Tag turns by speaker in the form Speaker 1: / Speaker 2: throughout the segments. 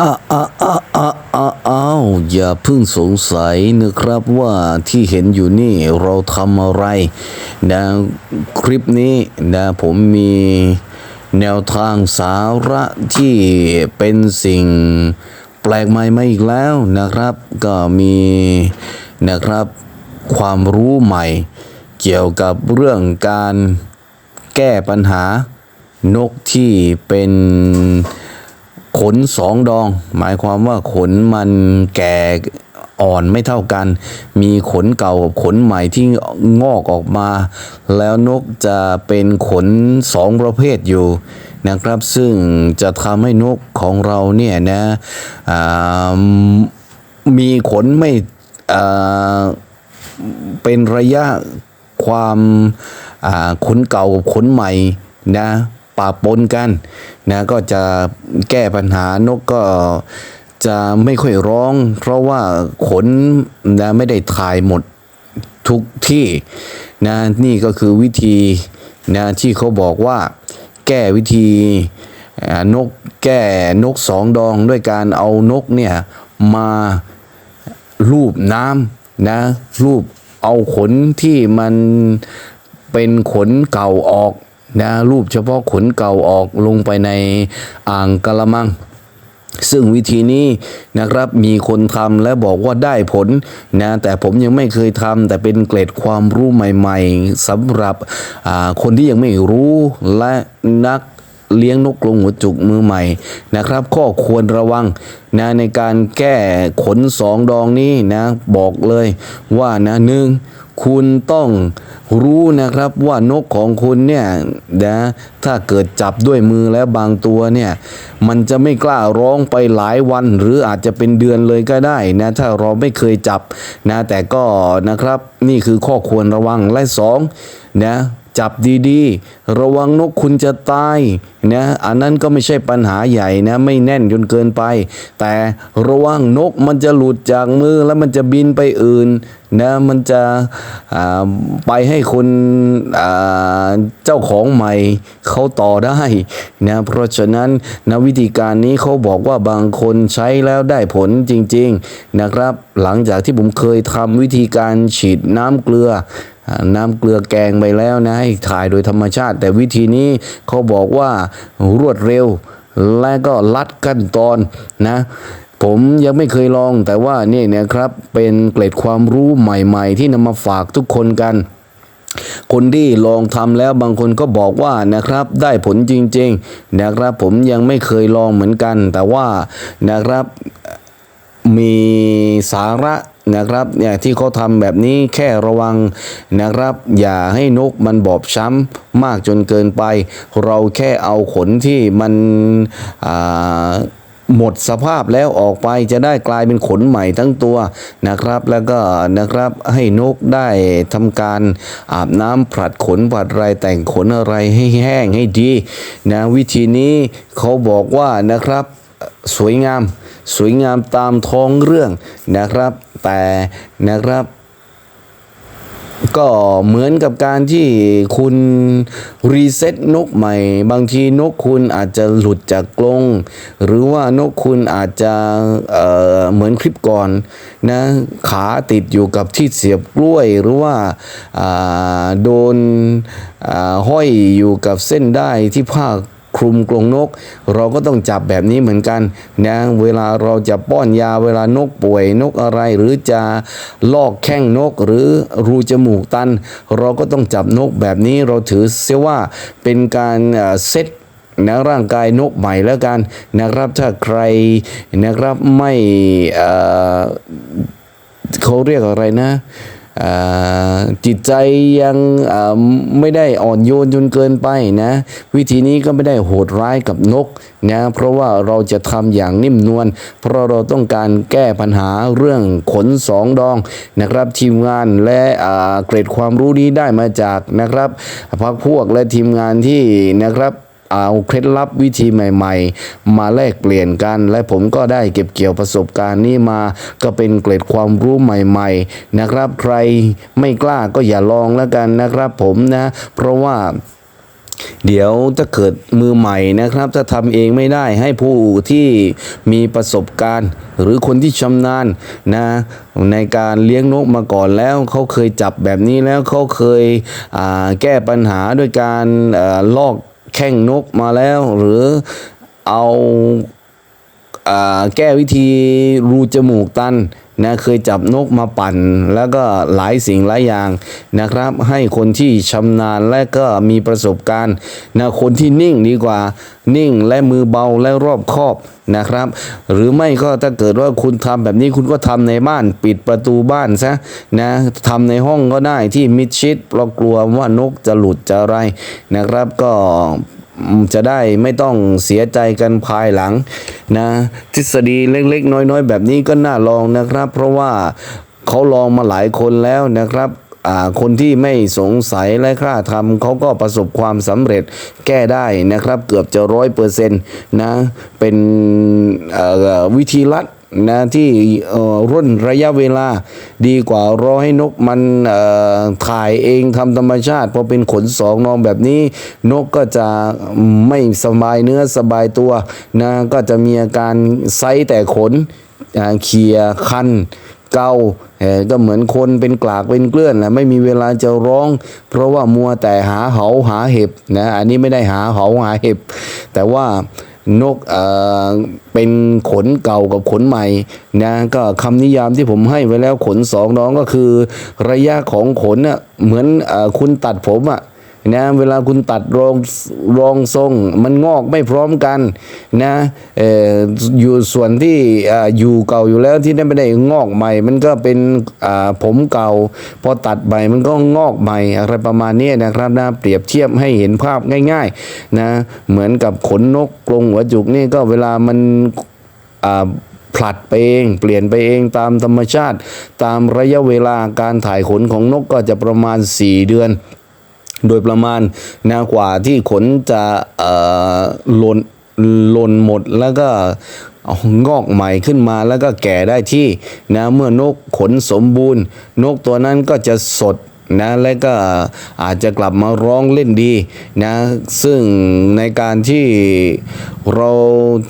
Speaker 1: อ้าอ้าอ้าอ้าอ้าอ้าวอย่าเพิ่งสงสัยนะครับว่าที่เห็นอยู่นี่เราทำอะไรนะคลิปนี้นะผมมีแนวทางสาระที่เป็นสิ่งแปลกใหม่มาอีกแล้วนะครับ ก็มีนะครับความรู้ใหม่ เกี่ยวกับเรื่องการแก้ปัญหานกที่เป็น ขนสองดอง หมายความว่าขนมันแก่อ่อนไม่เท่ากัน มีขนเก่ากับขนใหม่ที่งอกออกมา แล้วนกจะเป็นขนสองประเภทอยู่นะครับ ซึ่งจะทำให้นกของเราเนี่ยนะมีขนไม่เป็นระยะความขนเก่ากับขนใหม่นะ ปะปนกันนะก็จะแก้ปัญหานกก็จะไม่ค่อยร้อง เพราะว่าขนนะไม่ได้ถ่ายหมดทุกที่นะนี่ก็คือวิธีนะที่เขาบอกว่าแก้วิธีนกแก้นกสองดองด้วยการเอานกเนี่ยมารูปน้ำนะรูปเอาขนที่มันเป็นขนเก่าออก นะรูปเฉพาะขนเก่าออกลงไปในอ่างกะละมัง ซึ่งวิธีนี้นะครับมีคนทำและบอกว่าได้ผลนะแต่ผมยังไม่เคยทำแต่เป็นเกร็ดความรู้ใหม่ ๆสำหรับอ่าคนที่ยังไม่รู้และนัก เลี้ยงนกกรงหัวจุกมือใหม่นะครับข้อควรระวังนะในการแก้ขนสองดองนี้นะบอกเลยว่านะหนึ่งคุณต้องรู้นะครับว่านกของคุณเนี่ยนะถ้าเกิดจับด้วยมือแล้วบางตัวเนี่ยมันจะไม่กล้าร้องไปหลายวัน หรืออาจจะเป็นเดือนเลยก็ได้นะถ้าเราไม่เคยจับนะแต่ก็นะครับนี่คือข้อควรระวังและสองนะ จับดีๆ ระวังนกคุณจะตายนะอันนั้นก็ไม่ใช่ปัญหาใหญ่นะไม่แน่นจนเกินไป แต่ระวังนกมันจะหลุดจากมือแล้วมันจะบินไปอื่นนะมันจะไปให้คนเจ้าของใหม่เขาต่อได้นะเพราะฉะนั้นนะวิธีการนี้เขาบอกว่าบางคนใช้แล้วได้ผลจริง ๆนะครับ หลังจากที่ผมเคยทำวิธีการฉีดน้ำเกลือ น้ำเกลือแกงไปแล้วนะให้ถ่ายโดยธรรมชาติ แต่วิธีนี้เขาบอกว่ารวดเร็ว และก็ลัดขั้นตอนนะผมยังไม่เคยลองแต่ว่านี่นะครับเป็นเกร็ดความรู้ใหม่ๆ ที่นำมาฝากทุกคนกัน คนที่ลองทำแล้วบางคนก็บอกว่านะครับได้ผลจริงๆนะครับผมยังไม่เคยลองเหมือนกัน แต่ว่านะครับมีสาระ นะครับเนี่ยที่เขาทำแบบนี้แค่ระวังนะครับ อย่าให้นกมันบอบช้ำมากจนเกินไป เราแค่เอาขนที่มันหมดสภาพแล้วออกไปจะได้กลายเป็นขนใหม่ทั้งตัวนะครับ แล้วก็นะครับให้นกได้ทำการอาบน้ำผลัดขนผลัดไรแต่งขนอะไรให้แห้งให้ดีนะวิธีนี้เขาบอกว่านะครับสวยงาม สวยงามตามท้องเรื่องนะครับ แต่นะครับ ก็เหมือนกับการที่คุณรีเซ็ตนกใหม่ บางทีนกคุณอาจจะหลุดจากกรงหรือว่านกคุณอาจจะเเหมือนคลิปก่อนนะขาติดอยู่กับที่เสียบกล้วยหรือว่าาโดนห้อยอยู่กับเส้นได้ที่ผ้า คลุมกรงนก เราก็ต้องจับแบบนี้เหมือนกันนะเวลาเราจะป้อนยาเวลานกป่วยนกอะไรหรือจะลอกแข้งนกหรือรูจมูกตัน เราก็ต้องจับนกแบบนี้เราถือเสียว่าเป็นการเซตนะร่างกายนกใหม่แล้วกันนะครับถ้าใครนะครับไม่เขาเรียกอะไรนะ จิตใจยังไม่ได้อ่อนโยนจนเกินไปนะ วิธีนี้ก็ไม่ได้โหดร้ายกับนกนะเพราะว่าเราจะทำอย่างนิ่มนวลเพราะเราต้องการแก้ปัญหาเรื่องขนสองดองนะครับ ทีมงานและเกรดความรู้นี้ได้มาจากนะครับพักพวกและทีมงานที่นะครับ เอาเคล็ดลับวิธีใหม่ ๆ มาแลกเปลี่ยนกัน และผมก็ได้เก็บเกี่ยวประสบการณ์นี้มา ก็เป็นเกร็ดความรู้ใหม่ ๆ นะครับ ใครไม่กล้าก็อย่าลองแล้วกันนะครับผมนะ เพราะว่าเดี๋ยวถ้าเกิดมือใหม่นะครับ ถ้าทำเองไม่ได้ให้ผู้ที่มีประสบการณ์ หรือคนที่ชำนาญนะในการเลี้ยงนกมาก่อนแล้วเขาเคยจับแบบนี้แล้วเขาเคยแก้ปัญหาด้วยการลอก แข้งนกมาแล้ว หรือเอาอ่า แก้วิธีรูจมูกตันนะเคยจับนกมาปั่น แล้วก็หลายสิ่งหลายอย่างนะครับ ให้คนที่ชำนาญและก็มีประสบการณ์นะคนที่นิ่งดีกว่า นิ่งและมือเบาและรอบคอบนะครับ หรือไม่ก็ถ้าเกิดว่าคุณทำแบบนี้คุณก็ทำในบ้านปิดประตูบ้านซะนะทำในห้องก็ได้ที่มิดชิดเพราะกลัวว่านกจะหลุดจะอะไรนะครับก็ จะได้ไม่ต้องเสียใจกันภายหลังนะทฤษฎีเล็กๆ น้อยๆ แบบนี้ก็น่าลองนะครับ เพราะว่าเขาลองมาหลายคนแล้วนะครับอ่าคนที่ไม่สงสัยและกล้าทำเขาก็ประสบความสำเร็จแก้ได้นะครับ เกือบจะร้อยเปอร์เซ็นต์นะ เป็นวิธีลัด นะที่ร่นระยะเวลาดีกว่ารอให้นกมันถ่ายเองทำธรรมชาติพอเป็นขนสองนองแบบนี้ นกก็จะไม่สบายเนื้อสบายตัวนะก็จะมีอาการไซแต่ขนเคียคันเกาก็เหมือนคนเป็นกลากเป็นเกลื่อนแหละไม่มีเวลาจะร้อง เพราะว่ามัวแต่หาเหาหาเห็บนะอันนี้ไม่ได้หาเหาหาเห็บ แต่ว่า นกเอ่อเป็นขนเก่ากับขนใหม่นะก็คำนิยามที่ผมให้ไว้แล้วขนสองน้องก็คือ ระยะของขนน่ะเหมือนเออคุณตัดผมอะ นะเวลาคุณตัดรองรองทรง มันงอกไม่พร้อมกันนะอออยู่ส่วนที่ออยู่เก่าอยู่แล้วที่ได้ไม่ได้งอกใหม่ มันก็เป็นผมเก่า พอตัดใหม่มันก็งอกใหม่อะไรประมาณนี้นะครับนะเปรียบเทียบให้เห็นภาพง่ายๆนะเหมือนกับขนนกกรงหัวจุกนี่ก็เวลามันผลัดไปเองเปลี่ยนไปเองตามธรรมชาติ ตามระยะเวลาการถ่ายขนของนกก็จะประมาณ 4 เดือน โดยประมาณนะกว่าที่ขนจะเอ่อหล่นหล่นหมดแล้วก็เอางอกใหม่ขึ้นมาแล้วก็แก่ได้ที่นะเมื่อนกขนสมบูรณ์ นกตัวนั้นก็จะสดนะและก็อาจจะกลับมาร้องเล่นดีนะซึ่งในการที่เรา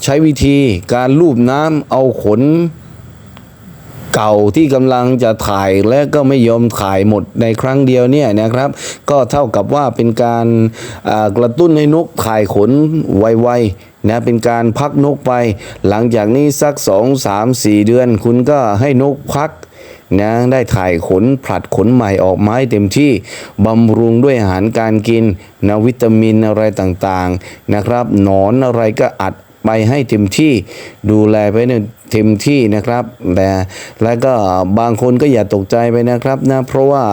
Speaker 1: ใช้วิธีการลูบน้ำเอาขน เก่าที่กำลังจะถ่ายและก็ไม่ยอมถ่ายหมดในครั้งเดียวเนี่ยนะครับ ก็เท่ากับว่าเป็นการกระตุ้นให้นกถ่ายขนไวๆนะเป็นการพักนกไป หลังจากนี้สัก 2 3 4 เดือน คุณก็ให้นกพักนะได้ถ่ายขนผลัดขนใหม่ออกมาให้เต็มที่บำรุงด้วยอาหารการกินนะวิตามินอะไรต่างๆนะครับ หนอนอะไรก็อัด ไปให้เต็มที่ดูแลไปเนี่ยเต็มที่นะครับ แต่แล้วก็บางคนก็อย่าตกใจไปนะครับนะเพราะว่า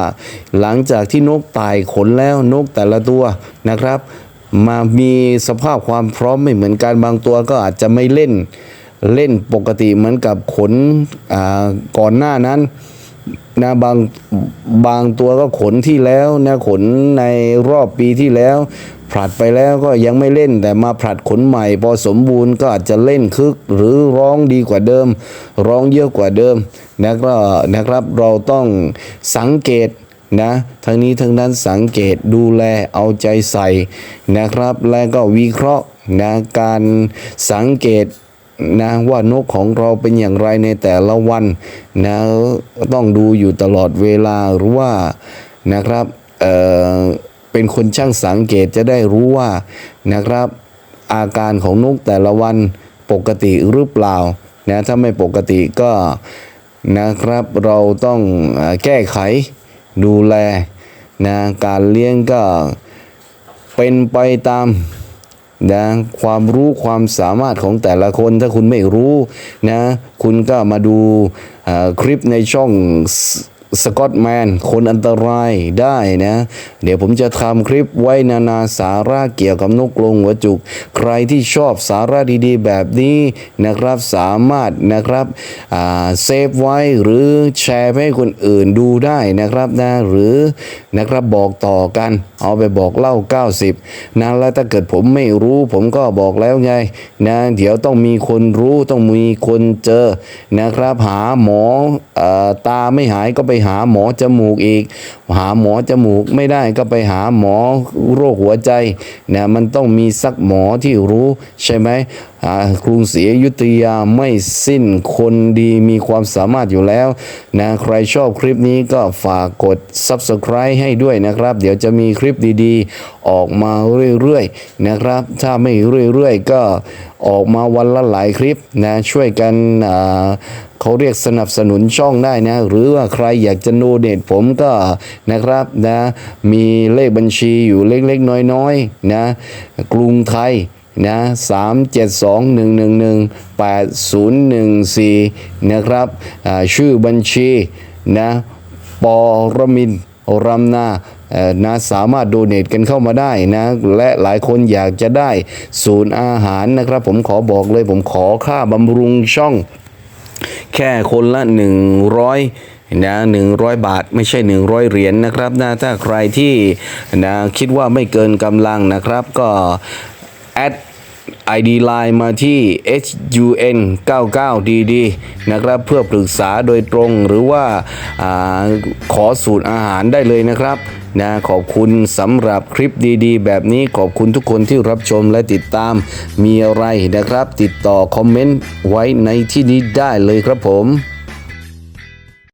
Speaker 1: หลังจากที่นกตายขนแล้วนกแต่ละตัวนะครับ มามีสภาพความพร้อมไม่เหมือนกันบางตัวก็อาจจะไม่เล่นเล่นปกติเหมือนกับขนอ่าก่อนหน้านั้น นะบางบางตัวก็ขนที่แล้วนะขนในรอบปีที่แล้ว ผลัดไปแล้วก็ยังไม่เล่นแต่มาผลัดขนใหม่ พอสมบูรณ์ก็อาจจะเล่นคึกหรือร้องดีกว่าเดิม ร้องเยอะกว่าเดิมนะก็นะครับเราต้องสังเกตนะทั้งนี้ทั้งนั้นสังเกตดูแลเอาใจใส่นะครับ และก็วิเคราะห์นะการสังเกต นะว่านกของเราเป็นอย่างไรในแต่ละวันนะต้องดูอยู่ตลอดเวลาหรือว่านะครับเออเป็นคนช่างสังเกตจะได้รู้ว่านะครับ อาการของนกแต่ละวันปกติหรือเปล่านะถ้าไม่ปกติก็นะครับเราต้องแก้ไขดูแลนะการเลี้ยงก็เป็นไปตาม นะความรู้ความสามารถของแต่ละคนถ้าคุณไม่รู้นะคุณก็มาดูคลิปในช่อง สกอตแมนคนอันตรายได้นะ เดี๋ยวผมจะทำคลิปไว้นานาสาระเกี่ยวกับนกกรงหัวจุก ใครที่ชอบสาระดีๆ แบบนี้นะครับสามารถนะครับเซฟไว้หรือแชร์ให้คนอื่นดูได้นะครับนะหรือนะครับบอกต่อกัน เอาไปบอกเล่า 90นะแล้วถ้าเกิดผมไม่รู้ผมก็บอกแล้วไงนะเดี๋ยวต้องมีคนรู้ต้องมีคนเจอนะครับ หาหมอออตาไม่หายก็ไปหาหมอจมูกอีก หาหมอจมูกไม่ได้ก็ไปหาหมอโรคหัวใจนะมันต้องมีสักหมอที่รู้ใช่ไหม กรุงศรีอยุธยาไม่สิ้นคนดีมีความสามารถอยู่แล้วนะใครชอบคลิปนี้ก็ฝากกด Subscribe ให้ด้วยนะครับ เดี๋ยวจะมีคลิปดีๆ ออกมาเรื่อยๆนะครับ ถ้าไม่เรื่อยๆ ก็ออกมาวันละหลายคลิปนะช่วยกันอ่าเขาเรียกสนับสนุนช่องได้นะ หรือว่าใครอยากจะโนเดตผมก็นะครับนะมีเลขบัญชีอยู่เล็กๆ น้อยๆนะกรุงไทย นะสามเจ็ดสองหนึ่งหนึ่งหนึ่งแปดศูนย์หนึ่งสี่นะครับชื่อบัญชีนะปอรมินทร์รำนานะสามารถโดเนทกันเข้ามาได้นะ และหลายคนอยากจะได้ศูนย์อาหารนะครับ ผมขอบอกเลยผมขอค่าบำรุงช่อง แค่คนละ 100นะ100บาทไม่ใช่100เหรียญนะครับนะถ้าใครที่นะคิดว่าไม่เกินกำลังนะครับก็แอด ID Line มาที่ HUN 99DD นะครับเพื่อปรึกษาโดยตรงหรือว่าอาขอสูตรอาหารได้เลยนะครับนะขอบคุณสำหรับคลิปดีๆ แบบนี้ขอบคุณทุกคนที่รับชมและติดตามมีอะไรนะครับ ติดต่อคอมเมนต์ไว้ในที่นี้ได้เลยครับผม